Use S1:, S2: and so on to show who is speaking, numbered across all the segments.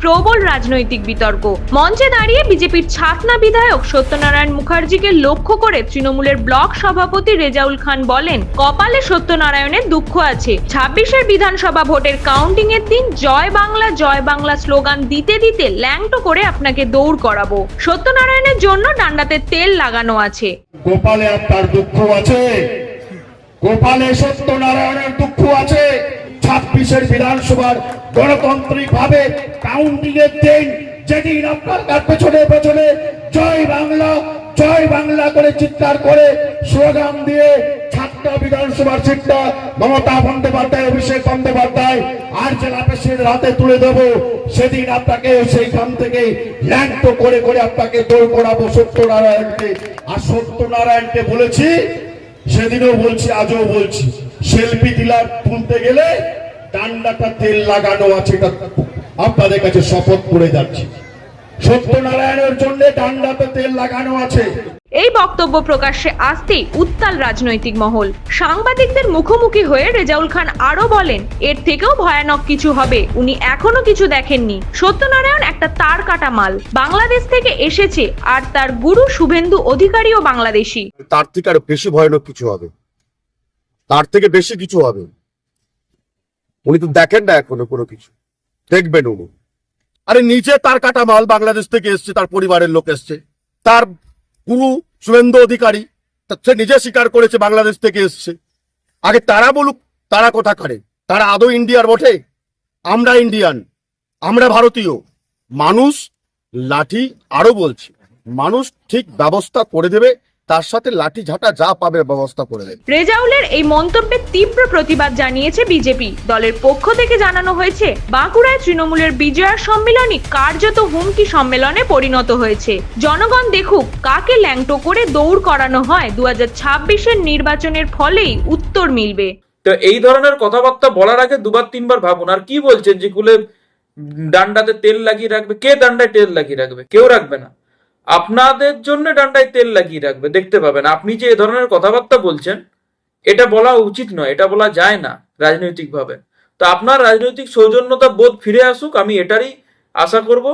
S1: প্রবল রাজনৈতিক বিতর্ক। মঞ্চে দাঁড়িয়ে বিজেপির ছাতনা বিধায়ক সত্যনারায়ণ মুখার্জিকে লক্ষ্য করে তৃণমূলের ব্লক সভাপতি রেজাউল খান বলেন, কপালে সত্যনারায়ণের দুঃখ আছে। ছাব্বিশের বিধানসভা ভোটের কাউন্টিং এর দিন জয় বাংলা জয় বাংলা স্লোগান দিতে দিতে ল্যাংটো করে আপনাকে দৌড় করাবো। সত্যনারায়ণের জন্য ডান্ডাতে তেল লাগানো আছে।
S2: গোপালে আপনার দুঃখ আছে। গোপালে সত্যনারায়ণের দুঃখ আছে। ছাব্বিশের বিধানসভার গণতান্ত্রিক ভাবে কাউন্টিং এর দিন যেদিন আপনার তার পেছনে পেছনে জয় বাংলা জয় বাংলা করে চিৎকার করে স্লোগান দিয়ে ছাত্রা বিধানসভার সিটটা মমতা বন্দ্যোপাধ্যায়, অভিষেক বন্দ্যোপাধ্যায় আর জেলা হাতে তুলে দেব, সেদিন আপনাকে থেকে করে করে আপনাকে করাবো সত্যনারায়ণকে। আর সত্যনারায়ণকে বলেছি, সেদিনও বলছি, আজও বলছি সেলফি দিলার তুলতে গেলে ডান্ডাটা তেল লাগানো আছে আপনাদের কাছে শপথ করে যাচ্ছি। সত্যনারায়ণের জন্য ডান্ডাতে তেল লাগানো আছে।
S1: এই বক্তব্য প্রকাশ্যে আসতেই উত্তাল রাজনৈতিক মহল। সাংবাদিকদের মুখোমুখি হয়ে রেজাউল খান আরও বলেন এর থেকেও ভয়ানক কিছু হবে। উনি এখনও কিছু দেখেননি। সত্যনারায়ণ একটা তার কাটা মাল। বাংলাদেশ থেকে এসেছে আর তার গুরু শুভেন্দু অধিকারীও বাংলাদেশী।
S3: তার থেকে আরও বেশি ভয়ানক কিছু হবে। তার থেকে বেশি কিছু হবে। উনি তো দেখেন না এখনও কোনো কিছু। দেখবেন উনি। আরে নিজে তার কাটা মাল বাংলাদেশ থেকে এসছে, তার পরিবারের লোক এসছে। তার গুরু শুভেন্দু অধিকারী সে নিজে স্বীকার করেছে বাংলাদেশ থেকে এসছে। আগে তারা বলুক, তারা কোথা করে? তারা আদৌ ইন্ডিয়ার বটে? আমরা ইন্ডিয়ান, আমরা ভারতীয়। মানুষ লাঠি আরও বলছি। মানুষ ঠিক ব্যবস্থা করে দেবে তার সাথে লাঠি ঝাঁটা যা পাবে ব্যবস্থা করে দেবে।
S1: রেজাউলের এই মন্তব্যের তীব্র প্রতিবাদ জানিয়েছে বিজেপি। দলের পক্ষ থেকে জানানো হয়েছে বাঁকুড়ায় তৃণমূলের বিজয়ার সম্মেলনই কার্যত হুমকি সম্মেলনে পরিণত হয়েছে। জনগণ দেখুক কাকে ল্যাংটো করে দৌড় করানো হয়। দু হাজার ছাব্বিশের নির্বাচনের ফলেই উত্তর মিলবে।
S4: তো এই ধরনের কথাবার্তা বলার আগে দুবার তিনবার ভাবুন আর কি বলছেন যে কুলে ডান্ডাতে তেল লাগিয়ে রাখবে? কে ডান্ডায় তেল লাগিয়ে রাখবে? কেউ রাখবে না। আপনাদের জন্য ডান্ডায় তেল লাগিয়ে রাখবে। দেখতে পাবেন, আপনি যে এ ধরনের কথাবার্তা বলছেন, এটা বলা উচিত নয়, এটা বলা যায় না রাজনৈতিকভাবে। তো আপনার রাজনৈতিক সৌজন্যতা বোধ ফিরে আসুক, আমি এটারই আশা করব।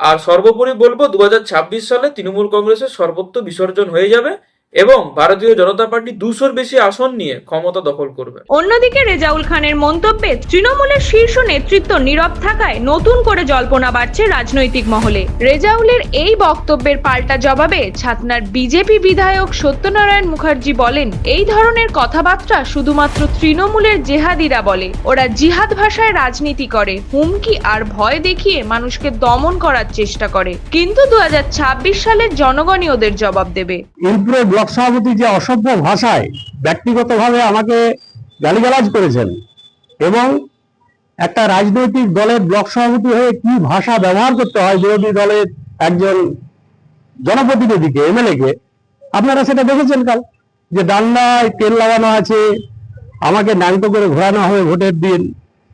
S4: আর সর্বোপরি বলব, দু হাজার ছাব্বিশ সালে তৃণমূল কংগ্রেসের সর্বত্র বিসর্জন হয়ে যাবে। এবং ভারতীয় জনতা পার্টি দুশোর বেশি আসন নিয়ে ক্ষমতা দখল করবে।
S1: অন্যদিকে রেজাউল খানের মন্তব্যে তৃণমূলের শীর্ষ নেতৃত্ব নীরব থাকায় নতুন করে জল্পনা বাড়ছে রাজনৈতিক মহলে। রেজাউলের এই বক্তব্যের পাল্টা জবাবে ছাতনার বিজেপি বিধায়ক সত্যনারায়ণ মুখার্জি বলেন এই ধরনের কথাবার্তা শুধুমাত্র তৃণমূলের জেহাদিরা বলে। ওরা জিহাদ ভাষায় রাজনীতি করে হুমকি আর ভয় দেখিয়ে মানুষকে দমন করার চেষ্টা করে। কিন্তু দু হাজার ছাব্বিশ সালের জনগণই ওদের জবাব দেবে।
S5: ব্লক সভাপতি যে অসভ্য ভাষায় ব্যক্তিগতভাবে আমাকে গালিগালাজ করেছেন এবং একটা রাজনৈতিক দলের ব্লক সভাপতি হয়ে কি ভাষা ব্যবহার করতে হয় বিরোধী দলের একজন জনপ্রতিনিধিকে এমএলএ কে আপনারা সেটা দেখেছেন কাল যে ডান্ডায় তেল লাগানো আছে, আমাকে ন্যাংট করে ঘোরানো হবে ভোটের দিন।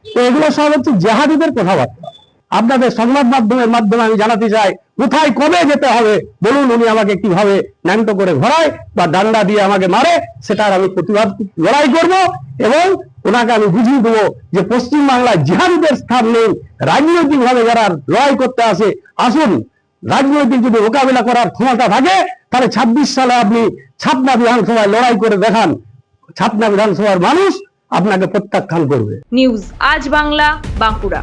S5: তো এগুলো সব হচ্ছে জেহাদিদের কথাবার্তা। আপনাদের সংবাদ মাধ্যমের মাধ্যমে আমি জানাতে চাই, কোথায় কবে যেতে হবে? বলুন উনি আমাকে কীভাবে ন্যাংট করে ঘোরায় বা ডান্ডা দিয়ে আমাকে মারে, সেটার আমি প্রতিবাদ, লড়াই করব এবং ওনাকে আমি বুঝিয়ে দেবো যে পশ্চিম বাংলায় জিহাদিদের স্থান নেই রাজনৈতিক ভাবে যারা লড়াই করতে আসে, আসুন। রাজনৈতিক যদি মোকাবিলা করার ক্ষমতা থাকে, তাহলে ছাব্বিশ সালে আপনি ছাপনা বিধানসভায় লড়াই করে দেখান। ছাপনা বিধানসভার মানুষ আপনাকে প্রত্যাখ্যান করবে।
S1: নিউজ, আজ বাংলা, বাঁকুড়া।